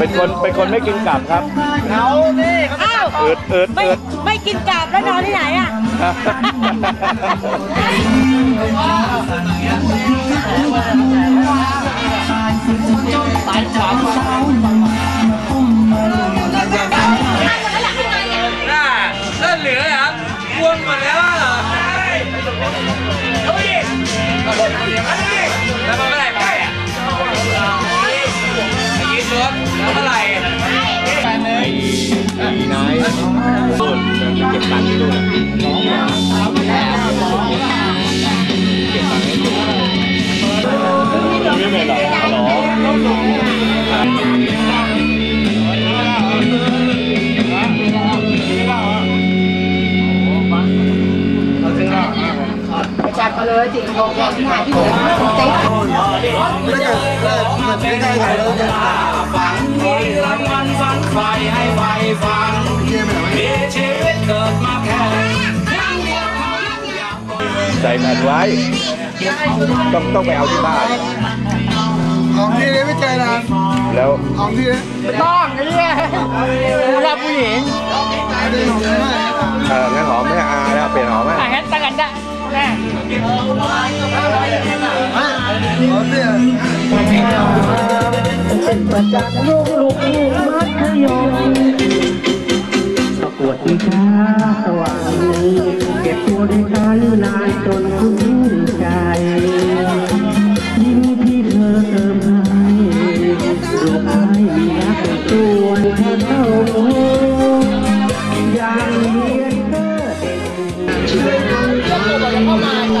เป็นคนเป็นคนไม่กินกลับครับอ้าวเอิดเอิดไม่เอิด ไม่กินกาบแล้วนอนที่ไหนอะ จัดมาเลยจิงโกแกที่หนที่เหลือคุณติ๊กฝันมีรางวัลฝันไฟให้ไฟฝันมีชีวิตเกิดมาแค่ใส่แผ่นไว้ ต้องต้องไปเอาที่บ้านของที่นี้ไม่เจนานแล้วของที่ต้องเนี่ยรับผู้หญิงไม่ได้ของที่ไม่เอองั้นหอมไม่อาแล้วเปลี่ยนหอมไหมอะงั้นตั้งกันได้ แม่ของที่ประกวดวิชาสว่างนี้เก็บตัวด้วยกันนานจนคุ้นใจยิ่งที่เธอเติมให้รูปให้มีรักตัวเธอเท่าอย่างเรียนเธอเด็ก ใ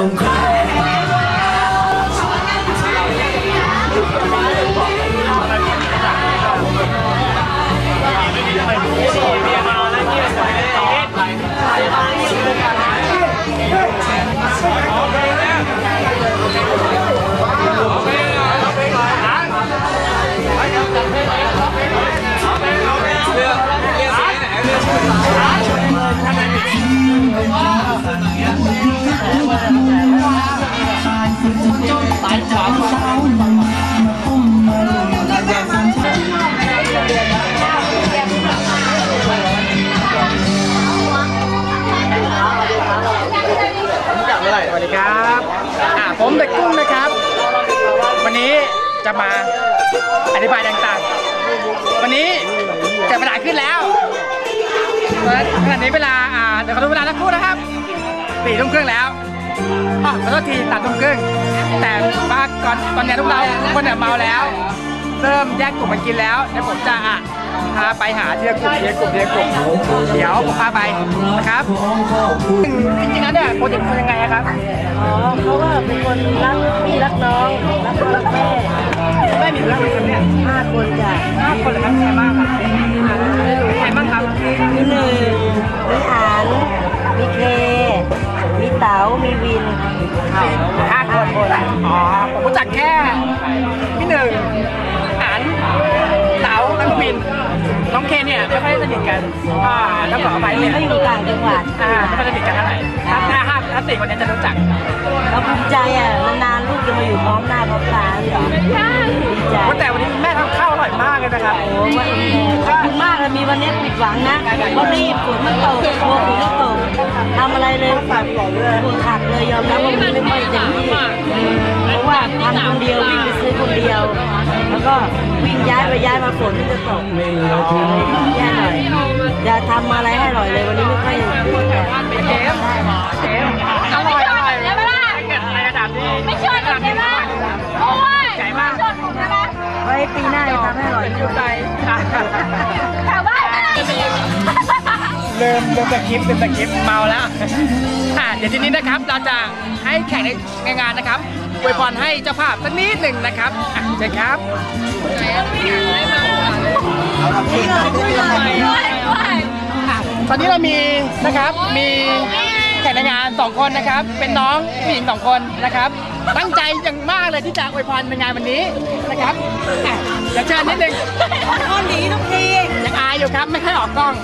ส จะมาอธิบายต่างๆ วันนี้เกิดปัญหาขึ้นแล้วขณะนี้เวลาอ่าเดี๋ยวขอดูเวลาสักครู่นะครับสี่ทุ่มครึ่งแล้วอ๋อขอโทษทีตัดทุ่มครึ่งแต่ว่าก่อนตอนนี้ทุกเราทุกคนเนี่ยเมาแล้ว เริ่มแยกกลุ่มมากินแล้วเดี๋ยวผมจะอะพาไปหาทีละกลุ่มทีละกลุ่มทีละกลุ่มเดี๋ยวผมพาไปนะครับจริงๆแล้วเนี่ยโปรเจกต์เป็นยังไงครับ อ๋อเขาว่าเป็นคนรักพี่รักน้องรักพ่อรักแม่แม่มีเพื่อนไหมครับเนี่ยห้าคนจ้ะห้าคนเลยครับใครบ้างครับใครบ้างครับมีหนึ่งมีอานมีเค มีเต๋ามีวินห้าคนอ๋อผมรู้จักแค่พี่หนึ่งอันเต๋าแล้วก็วินน้องเคเนี่ยไม่ค่อยสนิทกันอ่าต้องขออภัยเลยเขาอยู่ต่างจังหวัดอ่าไม่ค่อยสนิทกันเท่าไหร่ ถ้าถ้าห้าถ้าสี่คนเนี้จะรู้จักเราภูมิใจอะนานๆลูกจะมาอยู่พร้อมหน้าพร้อมตาเหรอดีใจแต่วันนี้แม่ทำข้าวอร่อยมากเลยนะครับ โอ้วันขอบคุณมากเลยมีวันนี้ผิดหวังนะเพราะรีบฝนมันตกกลัวฝนจะตกทำอะไรเลยปวดขัดเลยยอมรับว่ามันไม่ค่อยเต็มที่เพราะว่าทำคนเดียววิ่งไปซื้อคนเดียว แล้วก็วิ่งย้ายไปย้ายมาฝนมันจะตกแย่หน่อย อย่าทำอะไรให้อร่อยเลยวันนี้ไม่ค่อยเจมส์เจมส์อร่อยอร่อยเกิดอะไรระดับนี้ไม่ชวนผมใช่ไหมโอ้ยใหญ่มากชวนผมใช่ไหมไว้ปีหน้าจะทำให้อร่อยที่ใจแถวบ้านอะไรเริ่มเริ่มตะคริปเริ่มตะคริปเมาแล้วอะเดี๋ยวทีนี้นะครับเราจะให้แขกในงานนะครับอวยพรให้เจ้าภาพสักนิดหนึ่งนะครับอ่ เชิญครับตอนนี้เรามีนะครับมีแขกในงานสองคนนะครับ เป็นน้องผู้หญิงสองคนนะครับ ตั้งใจอย่างมากเลยที่จะอวยพรในงานวันนี้นะครับอะเดี๋ยวเชิญนิดนึงคนนีทุกทียังอายอยู่ครับไม่ค่อยออกกล้อง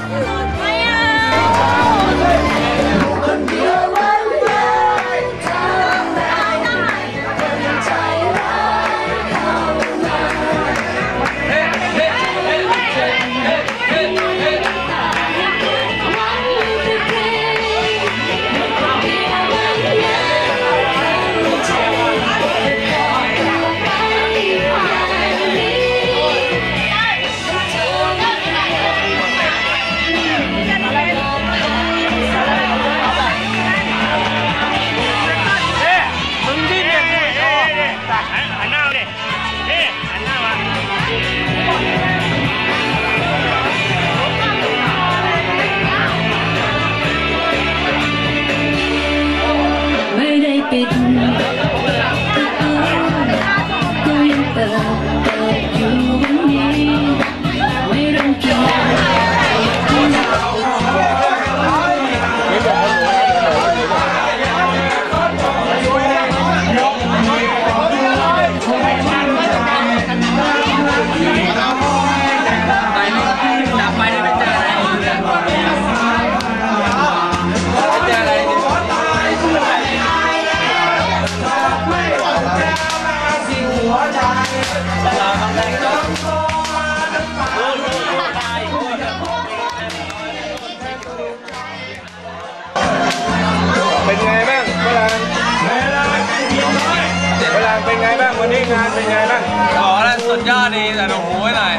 ดยอดดีแต่หนูหูไว้หน่อย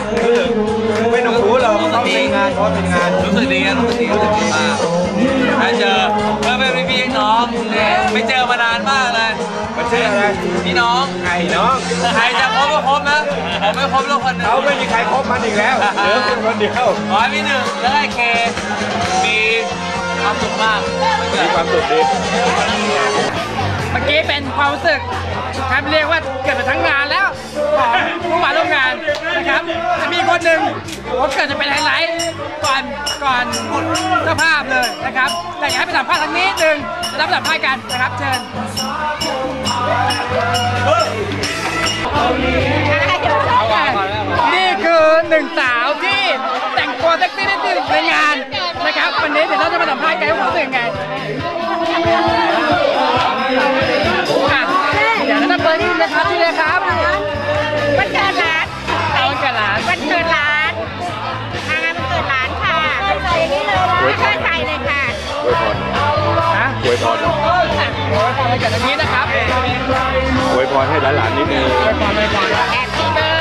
ไม่ต้องรู้เราต้องเป็นงานเพราะเป็นงานรู้สึกดีนะรู้สึกดีรู้สึกดีมากได้เจอเพื่อนเป็นพี่ๆน้องเนี่ยไม่เจอมานานมากเลยมันชื่ออะไรพี่น้องไอ้น้องใครจะครบก็ครบนะผมไม่ครบแล้วคนหนึงเขาไม่มีใครคบมันอีกแล้วเหลือคุณคนเดียวขอให้พี่หนึ่งแล้วก็ไอ้เคมีความสุขมากไม่เกิมีดความสุขดีเมื่อกี้เป็นความรู้สึกครับเรียกว่าเกิดมาทั้งงานแล้ว ของผู้มาร่วมงานนะครับจะมีคนหนึ่งผมเกิดจะเป็นไฮไลท์ก่อนก่อนเจ้าภาพเลยนะครับแต่อยากให้ไปสัมภาษณ์ทางนี้หนึ่งจะรับสัมภาษณ์กันนะครับเชิญนี่คือหนึ่งสาวที่แต่งตัวเซ็กซี่ที่สุดในงานนะครับวันนี้เดี๋ยวเราจะมาสัมภาษณ์กันว่ารู้สึกยังไงอะเดี๋ยวแนะนำตัวนิดนึงนะครับที่เลยครับ วันเกิดร้านเอาวันเกิดร้านวันเกิดร้านทางงานวันเกิดร้านค่ะใส่อย่างนี้เลยไม่เคยใส่เลยค่ะฮะอวยพรโอ้ยพอวันเกิดอันนี้นะครับอวยพรให้หลานๆนิดนึงอวยพรอวยพรแฮปปี้เบิร์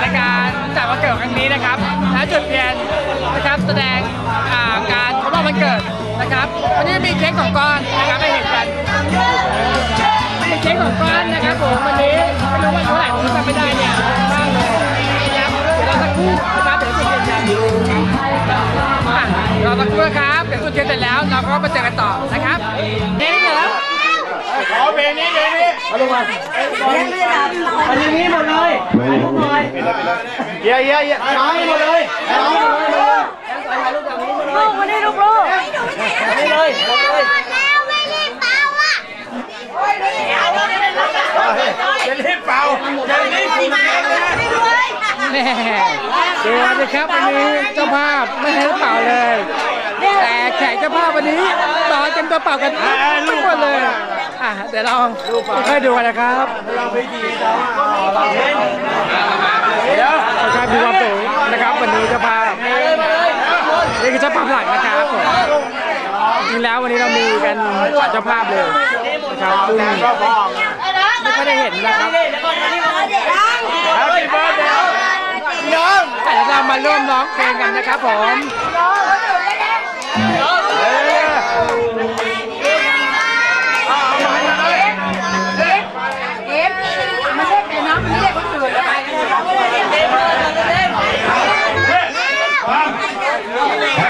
ในการจัดวันเกิดครั้งนี้นะครับและจุดเพียนนะครับแสดงการครบรอบวันเกิดนะครับวันนี้มีเค้กของก้อนนะครับไปเห็นกันมีเค้กของก้อนนะครับผมวันนี้ไม่รู้ว่าเท่าไหร่ผมจำไม่ได้เนี่ยบ้างนะครับเดี๋ยวสักครู่นะครับเดี๋ยวจุดเทียนกัราสักครู่ครับเดี๋ยวจุดเทียนเสร็จแล้วเราก็มาเจอกันต่อนะครับ นี่เหรอขอเพลงนี้เพลงนี้อันนี้หมดเลยเยี่ยเยี่ยเยี่ยน้อยหมดเลยน้อยหมดเลยลูกมานี่ลูกลูกนี่เลยเลยจะรีบเป่าจะรีบกินเองเลยแน่เดี๋ยวนะครับวันนี้เจ้าภาพไม่ให้เป่าเลย แต่แขกเจ้าภาพวันนี้ต่อเต็มตัวเป่ากันทุกคนเลย อะเดี๋ยวเราค่อยๆดูกันนะครับเดี๋ยวค่อยๆมีความสุขนะครับวันนี้จ้าภาพนี่คือเจ้าภาพหลักนะครับผมจริงแล้ววันนี้เรามีกันสามเจ้าภาพเลยนะครับซึ่งไม่ค่อยได้เห็นนะครับแฮปปี้เบิร์ดเดย์น้องเดี๋ยวเรามาร่วมร้องเพลงกันนะครับผม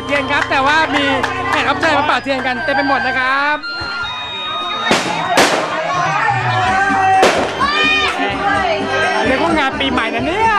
ด้เป่าเทียนครับ แต่ว่ามีแขกรับเชิญมาเป่าเทียนกันเต็มไปหมดนะครับเรียกว่างานปีใหม่นะเนี่ย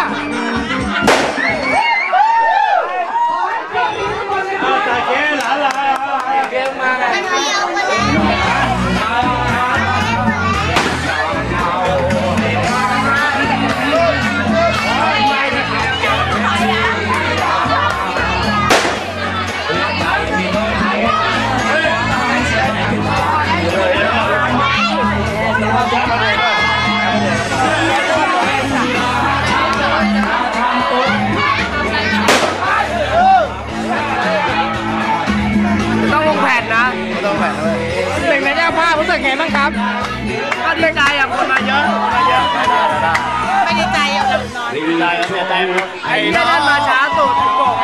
ใจแล้วเสียใจไหมไอ้ที่นั่นมาช้าสุดโกง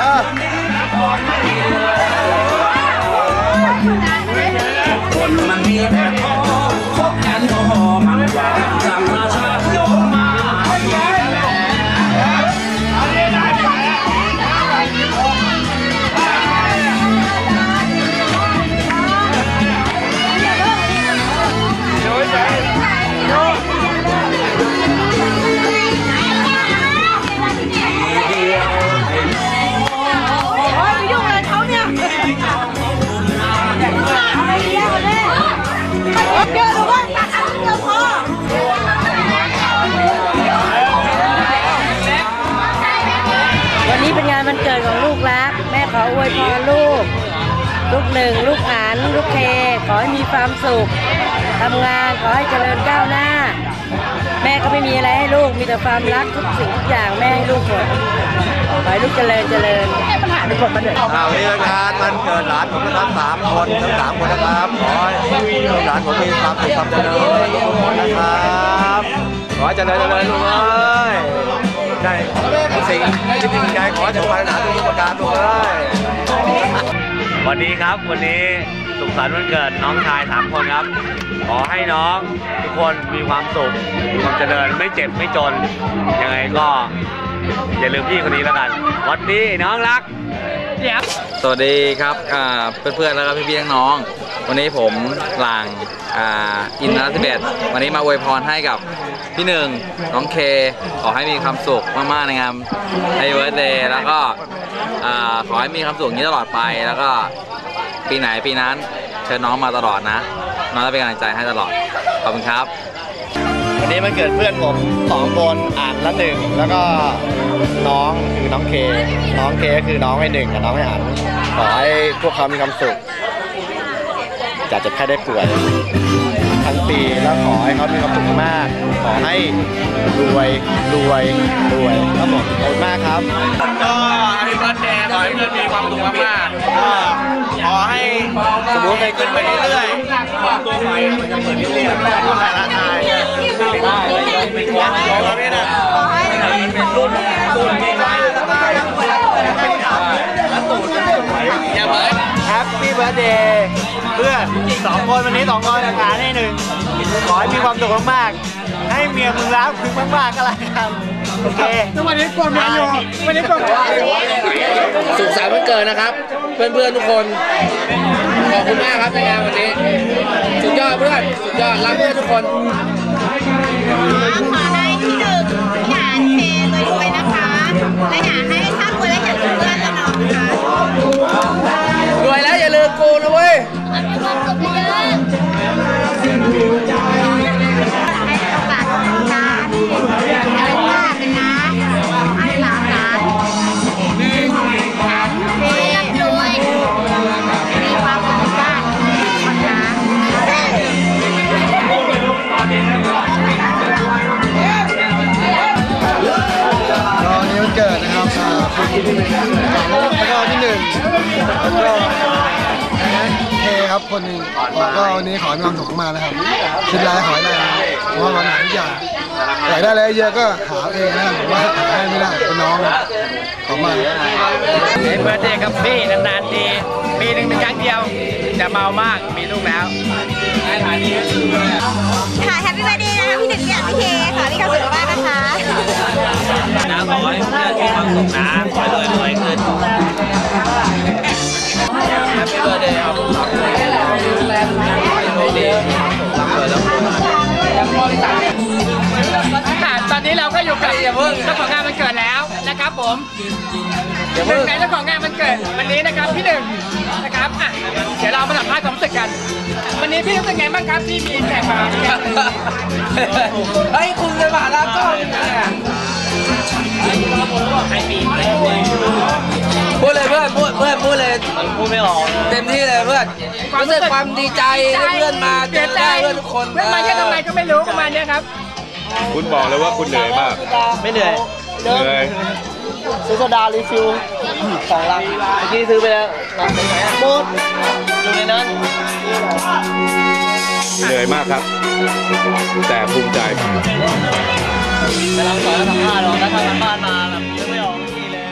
เออคนมันมีแต่พอคบกันก็หอมันหวานธรรมชา ออวยพรลูก ลูกหนึ่ง ลูกหานลูกเค ขอให้มีความสุขทำงานขอให้เจริญก้าวหน้า แม่ก็ไม่มีอะไรให้ลูกมีแต่ความรักทุกสิ่งทุกอย่างแม่ให้ลูกหมดขอให้ลูกเจริญเจริญเป็นคนมาเด็กข่าวนี้งานมันเกิดหลานผมนะครับสามคนทั้งสามคนนะครับขอให้หลานผมมีความสุขความเจริญทุกคนนะครับขอให้เจริญเจริญลูกเอ้ยได้ทุกสิ่งที่จริงใจขอให้สมปรารถนาทุกประการลูกเอ้ย วันนี้ครับวันนี้สุขสันต์วันเกิดน้องชายสามคนครับ ขอให้น้องทุกคนมีความสุขมีความเจริญไม่เจ็บไม่จน ยังไงก็อย่าลืมพี่คนนี้แล้วกัน วัดดีน้องรัก ยวสวัสดีครับอ่าเพื่อนๆแล้วก็พี่ๆน้องๆวันนี้ผมหลางอ่าอินทรทิเบตวันนี้มาอวยพรให้กับพี่หนึ่งน้องเค ขอให้มีความสุขมากๆในงานไฮเวิร์ดเดย์แล้วก็อ่าขอให้มีความสุขอย่างนี้ตลอดไปแล้วก็ปีไหนปีนั้นเชิญน้องมาตลอดนะน้องจะเป็นกำลังใจให้ตลอดขอบคุณครับ วันนี้มันเกิดเพื่อนผมสองคนอ่านละหนึ่งแล้วก็ น้องคือน้องเค น้องเคก็คือน้องไอหนึ่งกับน้องไอ้อันขอให้พวกเขามีความสุขจากเจ็บแค่ได้ป่วยทั้งปีแล้วขอให้เขามีความสุขมาก ขอให้รวยรวยรวยครับผมขอบคุณมากครับ ก็ให้เพื่อนแดงขอให้เพื่อนมีความสุขมากๆ อให้สมมติไปขึ้นไปเรื่อยๆตัวไฟมันจะเปิดเรื่อยๆแล้วก็หาราคาได้เป็นตัวเราเนี่ยนะเป็นรุ่นรุ่นมีไฟอย่าเพิ่งแฮปปี้เบิร์ดเดย์เพื่อนสองคนวันนี้สองคนอาการให้หนึ่งขอให้มีความสุขมากๆให้เมียมึงรักมึงมากๆก็แล้วกัน โอเควันนี้กลัวเมียอยู่วันนี้กลัวเมียอยู่สุขสันต์วันเกิดนะครับ เพื่อนๆทุกคน ขอบคุณมากครับในงานวันนี้ สุดยอดเพื่อน สุดยอดรักเพื่อนทุกคนขอให้ที่หนึ่งอย่าเทรวยๆนะคะ และอย่าให้ถ้ารวยแล้วอย่าลืมเพื่อนและน้องนะคะรวยแล้วอย่าลืมกูนะเว้ยให้โอกาสทำงานอะ นี้ขอให้มีความสุขมากนะครับคิดอะไรขอให้ได้นะครับเพราะว่าวันไหนทุกอย่างอยากได้อะไรเยอะก็หาเองนะผมว่าหาให้ไม่ได้เป็นน้องนะขอบมากเฮ้ยเบิร์เดย์ครับพี่นานๆทีปีหนึ่งเป็นครั้งเดียวจะเมามากมีลูกแล้วค่ะแฮปปี้เบ t ร์เดย์นะคะพี่หนึ่งพี่อันพี่เคค่ะมีควาสุขมากนะคะนะขอให้เพื่อนมีความสุขนะ อยู่กับเจ้าของงานวันเกิดแล้วนะครับผมหนึ่งในเจ้าของงานวันเกิดวันนี้นะครับพี่หนึ่งนะครับอะเดี๋ยวเรามาสัมภาษณ์ความรู้สึกกัน วันนี้พี่รู้สึกไงบ้างครับที่มีแขกมาเยอะเฮ้ยคุณจะมาแล้วก็เนี่ยพูดเลยเพื่อนพูดเพื่อนพูดเลยพูดไม่ออกเต็มที่เลยเพื่อนรู้สึกความดีใจที่เพื่อนมาเจเสียอใจได้เพื่อนทุกคนเพื่อนมาเยอะทำไมก็ไม่รู้ประมาณเนี้ยครับ คุณบอกเลยว่าคุณเหนื่อยมาก ไม่เหนื่อย เหนื่อยซื้อโซดารีฟิลสองลังเมื่อกี้ซื้อไปแล้วหมดอยู่ในนั้นเหนื่อยมากครับ แต่ภูมิใจกำลังสอนสัมภาษณ์หรอกแล้วทำบ้านมาแบบนึกไม่ออกที่เลย